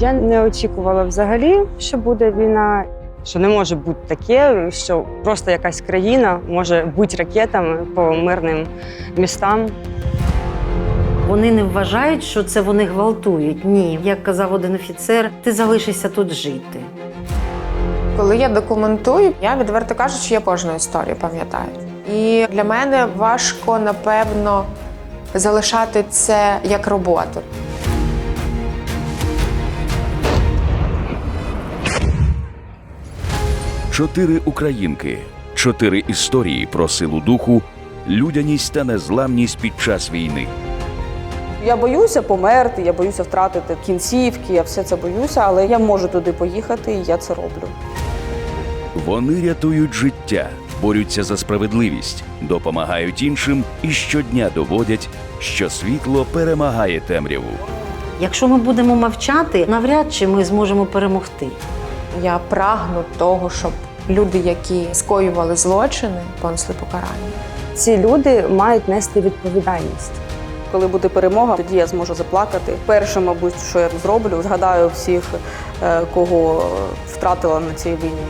Я не очікувала взагалі, що буде війна. Що не може бути таке, що просто якась країна може бути ракетами по мирним містам. Вони не вважають, що це вони гвалтують. Ні, як казав один офіцер, ти залишишся тут жити. Коли я документую, я відверто кажучи, я кожну історію пам'ятаю. І для мене важко, напевно, залишати це як роботу. Чотири українки, чотири історії про силу духу, людяність та незламність під час війни. Я боюся померти, я боюся втратити кінцівки, я все це боюся, але я можу туди поїхати, і я це роблю. Вони рятують життя, борються за справедливість, допомагають іншим і щодня доводять, що світло перемагає темряву. Якщо ми будемо мовчати, навряд чи ми зможемо перемогти. Я прагну того, щоб люди, які скоювали злочини, понесли покарання. Ці люди мають нести відповідальність. Коли буде перемога, тоді я зможу заплакати. Перше, мабуть, що я зроблю, згадаю всіх, е, кого втратила на цій війні.